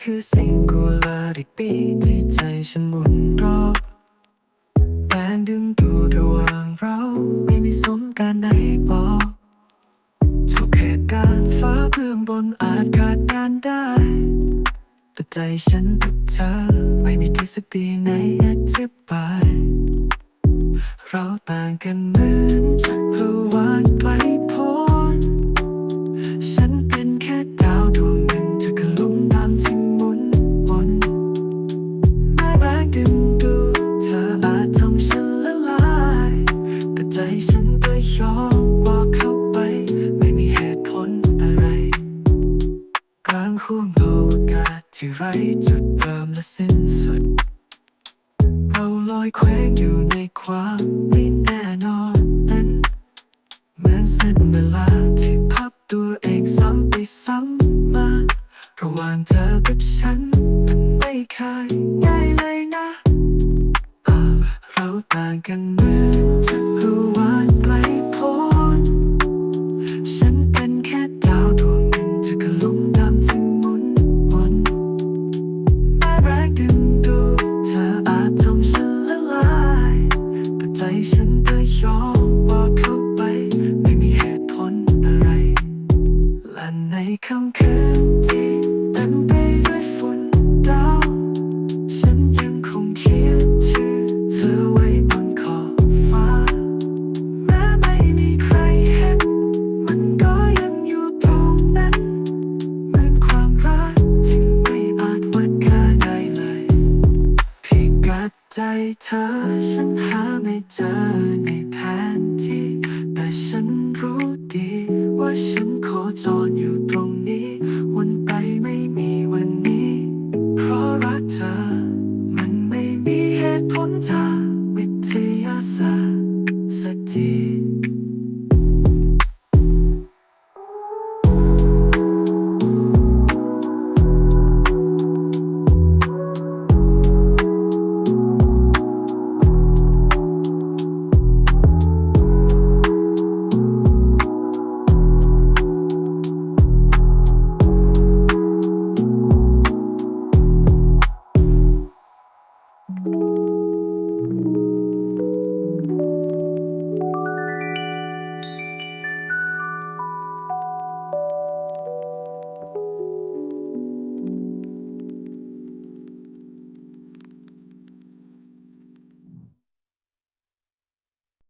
singularity ที่ใจฉันหมุนรอบแรงดึงดูดระหว่างเรา ไม่มีสมการใดบอกทุกเหตุการณ์ฟ้าเบื้องบนอาจคาดการได้ แต่ใจฉันกับเธอ ไม่มีทฤษฎีไหนอธิบายเราต่างกันเหมือนจักรวาล ห้วงอวกาศที่ไร้จุดเริ่มและสิ้นสุด เราลอยเคว้งอยู่ในความไม่แน่นอนนั้นเหมือนเส้นเวลาที่พับตัวเองซ้ำไปซ้ำมา ระหว่างเธอกับฉัน มันไม่เคยง่ายเลยนะเออเราต่างกันเหมือนจักรวาล ฉันก็ยอมว่าเข้าไป ไม่มีเหตุผลอะไร และในค่ำคืน ใจเธอฉันหาไม่เจอในแผนที่ แต่ฉันรู้ดี ว่าฉันโคจรอยู่ตรงนี้ วันไปไม่มีวันนี้ เพราะรักเธอ มันไม่มีเหตุผลทาง